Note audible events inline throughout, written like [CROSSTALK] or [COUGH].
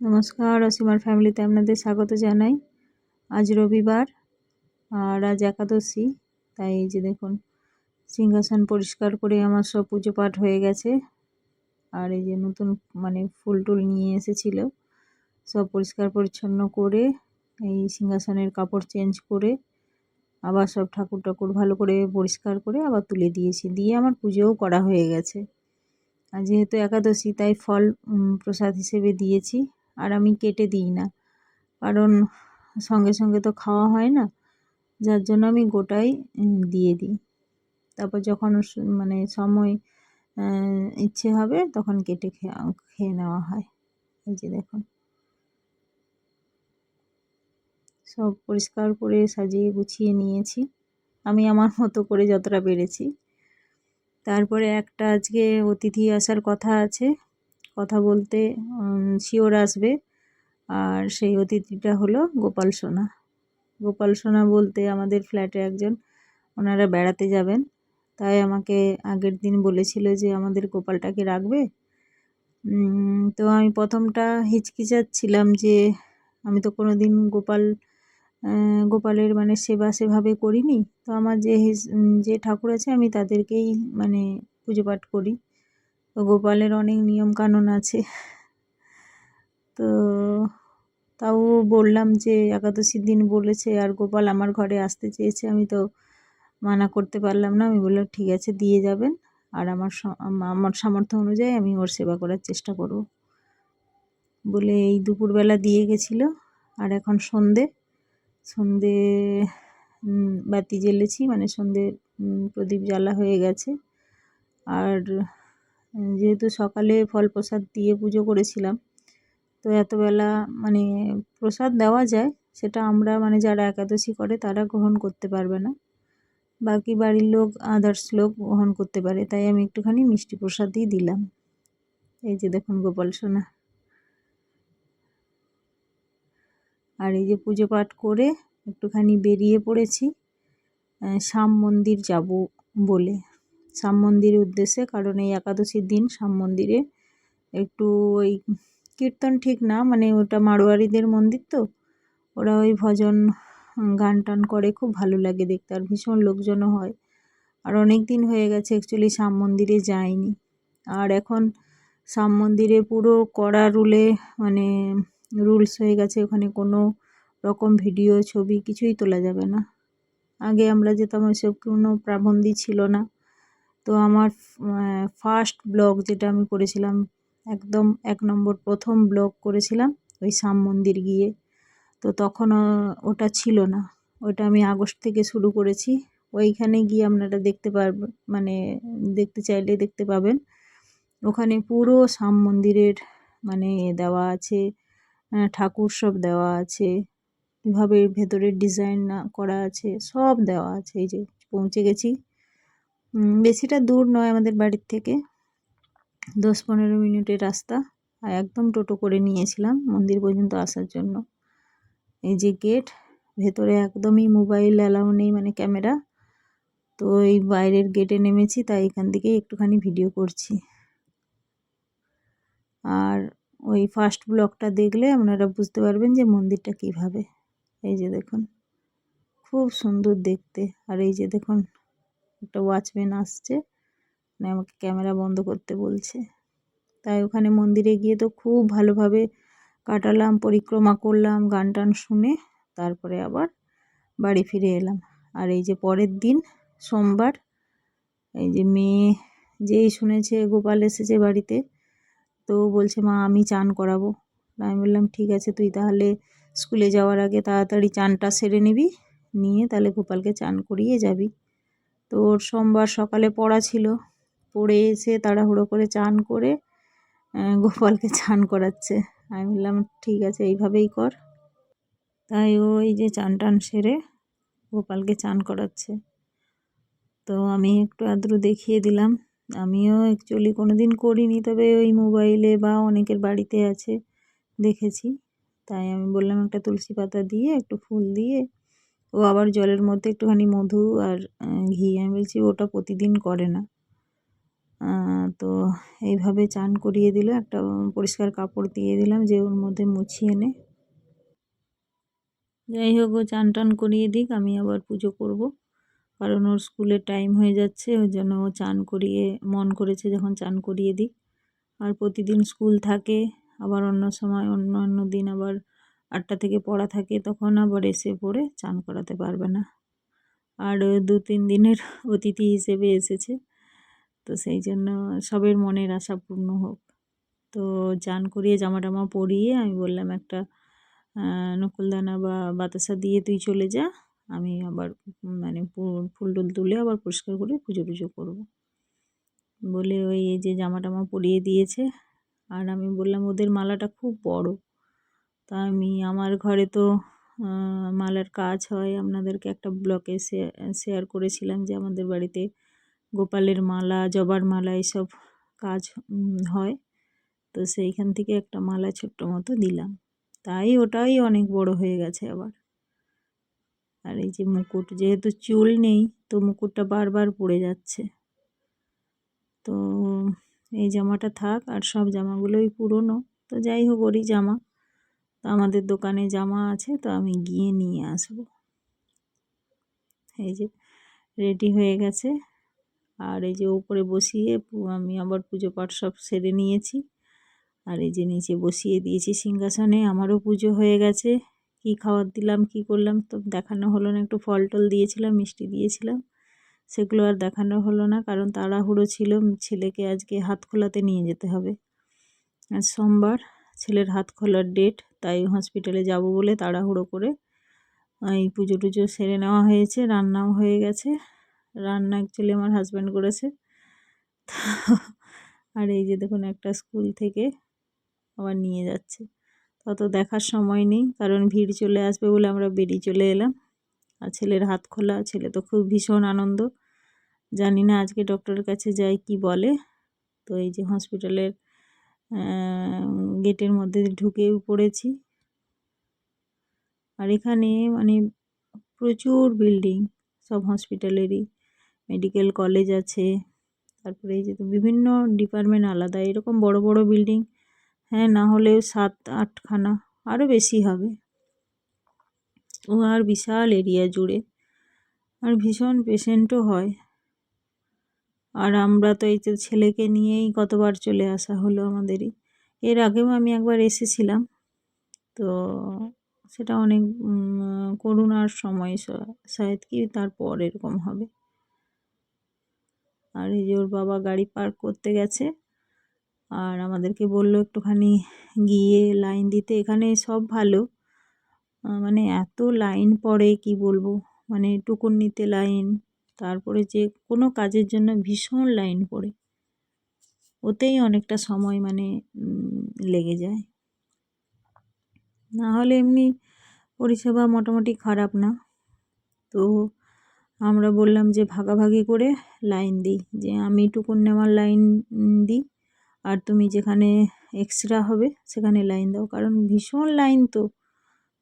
নমস্কার, অসীমার ফ্যামিলিতে আপনাদের স্বাগত জানাই। আজ রবিবার, আর আজ একাদশী, তাই এই যে দেখুন, সিংহাসন পরিষ্কার করে আমার সব পুজো পাঠ হয়ে গেছে। আর এই যে নতুন মানে ফুল টুল নিয়ে এসেছিল, সব পরিষ্কার পরিচ্ছন্ন করে, এই সিংহাসনের কাপড় চেঞ্জ করে, আবার সব ঠাকুর ঠাকুর ভালো করে পরিষ্কার করে আবার তুলে দিয়েছি। দিয়ে আমার পুজোও করা হয়ে গেছে। আর যেহেতু একাদশী, তাই ফল প্রসাদ হিসেবে দিয়েছি। আর আমি কেটে দিই না। কারণ সঙ্গে সঙ্গে তো খাওয়া হয় না। যার জন্য আমি গোটাই দিয়ে দিই। তারপর যখন মানে সময় ইচ্ছে হবে তখন কেটে খেয়ে নেওয়া হয়। এই যে দেখুন। সব পরিষ্কার করে সাজিয়ে গুছিয়ে নিয়েছি। আমি আমার মতো করে যতটা পেরেছি। তারপরে একটা আজকে অতিথি আসার কথা আছে। কথা বলতে শিওর আসবে। আর সেই অতিথিটা হলো গোপাল সোনা। গোপাল সোনা বলতে আমাদের ফ্ল্যাটে একজন, ওনারা বেড়াতে যাবেন। তাই আমাকে আগের দিন বলেছিল যে আমাদের গোপালটাকে রাখবে। তো আমি প্রথমটা হিচকিচাচ্ছিলাম যে আমি তো কোনো দিন গোপাল গোপালের মানে সেবা সেভাবে করিনি। তো আমার যে যে ঠাকুর আছে আমি তাদেরকেই মানে পুজো পাঠ করি। তো গোপালের অনেক নিয়ম কানুন আছে। তো তাও বললাম যে, একাদশীর দিন বলেছে, আর গোপাল আমার ঘরে আসতে চেয়েছে, আমি তো মানা করতে পারলাম না। আমি বললাম, ঠিক আছে, দিয়ে যাবেন। আর আমার আমার সামর্থ্য অনুযায়ী আমি ওর সেবা করার চেষ্টা করব। বলে এই দুপুরবেলা দিয়ে গেছিল। আর এখন সন্ধে। সন্ধে বাতি জ্বেলেছি মানে সন্ধে প্রদীপ জ্বালা হয়ে গেছে। আর যেহেতু সকালে ফল প্রসাদ দিয়ে পুজো করেছিলাম, তো এতবেলা মানে প্রসাদ দেওয়া যায়, সেটা আমরা মানে যারা একাদশী করে তারা গ্রহণ করতে পারবে না। বাকি বাড়ির লোক আদার্স লোক গ্রহণ করতে পারে, তাই আমি একটুখানি মিষ্টি প্রসাদই দিলাম। এই যে দেখুন গোপাল সোনা। আর এই যে পুজো পাঠ করে একটুখানি বেরিয়ে পড়েছি শ্যাম মন্দির যাব বলে। শ্যাম মন্দিরের উদ্দেশ্যে, কারণ এই একাদশীর দিন শ্যাম মন্দিরে একটু ওই কীর্তন ঠিক না মানে ওটা মারোয়ারিদের মন্দির তো, ওরা ওই ভজন গান টান করে, খুব ভালো লাগে দেখতে, আর ভীষণ লোকজনও হয়। আর অনেক দিন হয়ে গেছে অ্যাকচুয়ালি শ্যাম মন্দিরে যায়নি আর এখন শ্যাম মন্দিরে পুরো কড়া রুলে মানে রুলস হয়ে গেছে, ওখানে কোনো রকম ভিডিও, ছবি কিছুই তোলা যাবে না। আগে আমরা যেতাম, ওইসব কোনো প্রাবন্ধী ছিল না। তো আমার ফার্স্ট ব্লগ যেটা আমি করেছিলাম, একদম এক নম্বর প্রথম ব্লগ করেছিলাম, ওই শ্যাম মন্দির গিয়ে। তো তখন ওটা ছিল না। ওটা আমি আগস্ট থেকে শুরু করেছি। ওইখানে গিয়ে আপনারা দেখতে পারবেন মানে দেখতে চাইলে দেখতে পাবেন। ওখানে পুরো শ্যাম মন্দিরের মানে দেওয়া আছে ঠাকুর সব দেওয়া আছে। কীভাবে ভেতরের ডিজাইন করা আছে, সব দেওয়া আছে। এই যে পৌঁছে গেছি। বেশিটা দূর নয় আমাদের বাড়ির থেকে। দশ পনেরো মিনিটের রাস্তা। আর একদম টোটো করে নিয়েছিলাম মন্দির পর্যন্ত আসার জন্য। এই যে গেট, ভেতরে একদমই মোবাইল অ্যালাউ নেই মানে ক্যামেরা। তো এই বাইরের গেটে নেমেছি, তাই এখান থেকেই একটুখানি ভিডিও করছি। আর ওই ফার্স্ট ব্লকটা দেখলে আপনারা বুঝতে পারবেন যে মন্দিরটা কীভাবে। এই যে দেখুন, খুব সুন্দর দেখতে। আর এই যে দেখুন একটা ওয়াচম্যান আসছে। মানে আমাকে ক্যামেরা বন্ধ করতে বলছে। তাই ওখানে মন্দিরে গিয়ে তো খুব ভালোভাবে কাটালাম, পরিক্রমা করলাম, গান টান শুনে তারপরে আবার বাড়ি ফিরে এলাম। আর এই যে পরের দিন, সোমবার, এই যে মেয়ে যেই শুনেছে, গোপাল এসেছে বাড়িতে, তো বলছে, মা, আমি চান করাবো। আমি বললাম, ঠিক আছে, তুই তাহলে স্কুলে যাওয়ার আগে তাড়াতাড়ি চানটা সেরে নিবি, নিয়ে তাহলে গোপালকে চান করিয়ে যাবি। তো ওর সোমবার সকালে পড়া ছিল। পড়ে এসে তাড়াহুড়ো করে চান করে গোপালকে চান করাচ্ছে। আমি বললাম, ঠিক আছে, এইভাবেই কর। তাই ও এই যে চান টান সেরে গোপালকে চান করাচ্ছে। তো আমি একটু আদ্রু দেখিয়ে দিলাম। আমিও অ্যাকচুয়ালি কোনো দিন করিনি, তবে ওই মোবাইলে বা অনেকের বাড়িতে আছে, দেখেছি। তাই আমি বললাম, একটা তুলসী পাতা দিয়ে, একটু ফুল দিয়ে ও আবার জলের মধ্যে একটুখানি মধু আর ঘি আমি বলছি ওটা প্রতিদিন করে না। তো এইভাবে চান করিয়ে দিল, একটা পরিষ্কার কাপড় দিয়ে দিলাম যে ওর মধ্যে মুছিয়ে নে। যাই হোক, ও চান টান করিয়ে দিক, আমি আবার পুজো করব। কারণ ওর স্কুলের টাইম হয়ে যাচ্ছে, ওই জন্য ও চান করিয়ে, মন করেছে যখন চান করিয়ে দিই আর প্রতিদিন স্কুল থাকে, আবার অন্য সময় অন্য অন্য দিন আবার আটটা থেকে পড়া থাকে তখন আবার এসে পড়ে চান করাতে পারবে না। আর দু তিন দিনের অতিথি হিসেবে এসেছে। তো সেই জন্য সবের মনের আশা পূর্ণ হোক। তো চান করিয়ে জামা টামা পরিয়ে আমি বললাম একটা নকুলদানা বা বাতাসা দিয়ে তুই চলে যা। আমি আবার মানে ফুল টুল তুলে আবার পরিষ্কার করে পুজো টুজো করব। বলে ওই যে জামা টামা পরিয়ে দিয়েছে। আর আমি বললাম ওদের মালাটা খুব বড়। তা আমি আমার ঘরে তো মালার কাজ হয়। আপনাদেরকে একটা ব্লকে শেয়ার করেছিলাম যে আমাদের বাড়িতে গোপালের মালা, জবার মালা এসব কাজ হয়। তো সেইখান থেকে একটা মালা ছোট্ট মতো দিলাম। তাই ওটাই অনেক বড় হয়ে গেছে আবার। আর এই যে মুকুট, যেহেতু চুল নেই, তো মুকুটটা বারবার পড়ে যাচ্ছে। তো এই জামাটা থাক, আর সব জামাগুলোই পুরনো। তো যাই হোক, ওরই জামা। তো আমাদের দোকানে জামা আছে, তো আমি গিয়ে নিয়ে আসব। এই যে রেডি হয়ে গেছে। আর এই যে উপরে বসিয়ে আমি আবার পুজো পাঠ সব সেরে নিয়েছি। আর এই যে নিচে বসিয়ে দিয়েছি সিংহাসনে, আমারও পুজো হয়ে গেছে। কি খাবার দিলাম, কি করলাম, তো দেখানো হলো না, একটু ফল টল দিয়েছিলাম, মিষ্টি দিয়েছিলাম। সেগুলো আর দেখানো হলো না, কারণ তাড়াহুড়ো ছিল ছেলেকে আজকে হাত খোলাতে নিয়ে যেতে হবে। আজ সোমবার, ছেলের হাত খোলার ডেট তাই হসপিটালে যাব বলে তাড়াহুড়ো করে, এই পুজো টুজো সেরে নেওয়া হয়েছে, রান্নাও হয়ে গেছে। রান্না অ্যাকচুয়ালি আমার হাজব্যান্ড করেছে। আর এই যে দেখুন একটা স্কুল থেকে আবার নিয়ে যাচ্ছে। তত দেখার সময় নেই, কারণ ভিড় চলে আসবে বলে আমরা বেরিয়ে চলে এলাম। আর ছেলের হাত খোলা, ছেলে তো খুব ভীষণ আনন্দ। জানি না আজকে ডক্টরের কাছে যাই কি বলে। তো এই যে হসপিটালের গেটের মধ্যে ঢুকেও পড়েছি। আর এখানে মানে প্রচুর বিল্ডিং, সব হসপিটালেরই। মেডিকেল কলেজ আছে, তারপরে এই যে বিভিন্ন ডিপার্টমেন্ট আলাদা, এরকম বড় বড় বিল্ডিং। হ্যাঁ না হলেও সাত, আটখানা আরও বেশি হবে। ও আর বিশাল এরিয়া জুড়ে। আর ভীষণ পেশেন্টও হয়। আর আমরা তো এই যে ছেলেকে নিয়েই কতবার চলে আসা হলো আমাদেরই। এর আগেও আমি একবার এসেছিলাম। তো সেটা অনেক উম, করোনার সময় শায়দ কি তারপর এরকম হবে। আর এই যে ওর বাবা গাড়ি পার্ক করতে গেছে। আর আমাদেরকে বলল একটুখানি গিয়ে লাইন দিতে। এখানে সব ভালো। মানে এত লাইন পড়ে কি বলব? মানে টুকুন নিতে লাইন তারপরে যে কোনো কাজের জন্য ভীষণ লাইন পড়ে। ওতেই অনেকটা সময় মানে লেগে যায়। না হলে এমনি পরিষেবা মোটামুটি খারাপ না। তো আমরা বললাম যে ভাগাভাগি করে লাইন দিই, যে আমি টুকুন নেওয়ার লাইন দিই, আর তুমি যেখানে এক্সট্রা হবে সেখানে লাইন দাও। কারণ ভীষণ লাইন তো,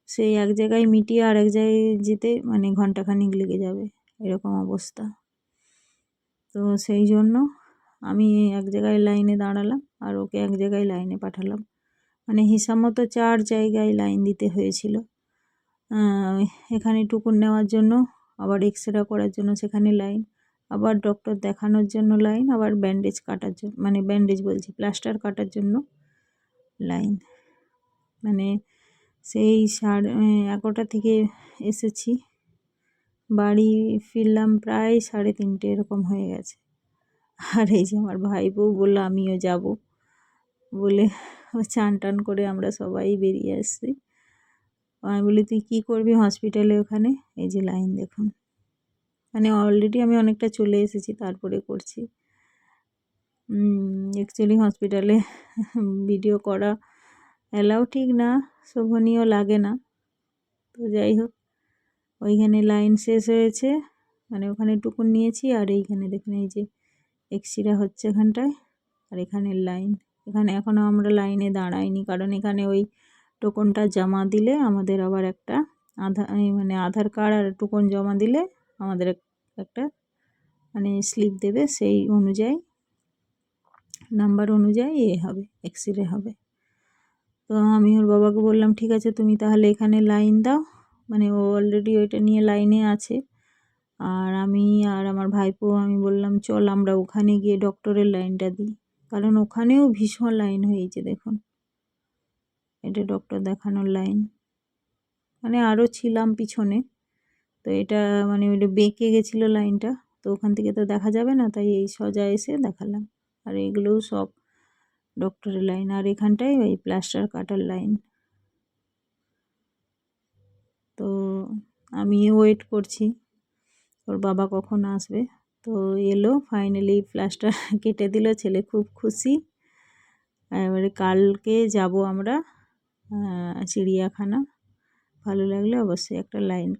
সেই এক জায়গায় মিটিয়ে আর এক জায়গায় যেতে মানে ঘন্টাখানিক লেগে যাবে। এরকম অবস্থা। তো সেই জন্য আমি এক জায়গায় লাইনে দাঁড়ালাম আর ওকে এক জায়গায় লাইনে পাঠালাম। মানে হিসাব মতো চার জায়গায় লাইন দিতে হয়েছিল। এখানে টুকুন নেওয়ার জন্য, আবার এক্স রে করার জন্য সেখানে লাইন, আবার ডক্টর দেখানোর জন্য লাইন, আবার ব্যান্ডেজ কাটার জন্য মানে ব্যান্ডেজ বলছি, প্লাস্টার কাটার জন্য লাইন। মানে সেই সাড়ে, এগারোটা থেকে এসেছি। বাড়ি ফিরলাম প্রায় সাড়ে তিনটে, এরকম হয়ে গেছে। আর এই যে আমার ভাই বউ বলল, আমিও যাব। বলে চান টান করে আমরা সবাই বেরিয়ে আসছি। আমি বলি, তুই কী করবি হসপিটালে ওখানে? এই যে লাইন দেখুন। মানে অলরেডি আমি অনেকটা চলে এসেছি, তারপরে করছি। অ্যাকচুয়ালি হসপিটালে ভিডিও করা অ্যালাও ঠিক না, শোভনীয় লাগে না। তো যাই হোক ওইখানে লাইন শেষ হয়েছে। মানে ওখানে টুকুন নিয়েছি আর এইখানে দেখুন এই যে এক্সিরা হচ্ছে এখানটায় আর এখানে লাইন। এখানে এখনও আমরা লাইনে দাঁড়াইনি কারণ এখানে ওই টোকনটা জমা দিলে আমাদের আবার একটা আধার মানে আধার কার্ড আর টোকন জমা দিলে আমাদের এক- একটা মানে স্লিপ দেবে সেই অনুযায়ী, নাম্বার অনুযায়ী এ হবে এক্স রে হবে। তো আমি ওর বাবাকে বললাম, ঠিক আছে, তুমি তাহলে এখানে লাইন দাও। মানে ও অলরেডি ওইটা নিয়ে লাইনে আছে। আর আমি আর আমার ভাইপো, আমি বললাম, চল আমরা ওখানে গিয়ে ডক্টরের লাইনটা দিই। কারণ ওখানেও ভীষণ লাইন হয়েছে, দেখুন। এটা ডক্টর দেখানোর লাইন মানে আরও ছিলাম পিছনে। তো এটা মানে ওইটা বেঁকে গেছিল লাইনটা তো ওখান থেকে তো দেখা যাবে না, তাই এই সোজা এসে দেখালাম। আর এগুলোও সব ডক্টরের লাইন আর এখানটায় ওই প্লাস্টার কাটার লাইন তো আমি ওয়েট করছি। ওর বাবা কখন আসবে? তো এলো ফাইনালি প্লাস্টার [LAUGHS] কেটে দিল, ছেলে খুব খুশি। এবারে কালকে যাব আমরা চিড়িয়াখানা। ভালো লাগলে অবশ্যই একটা লাইন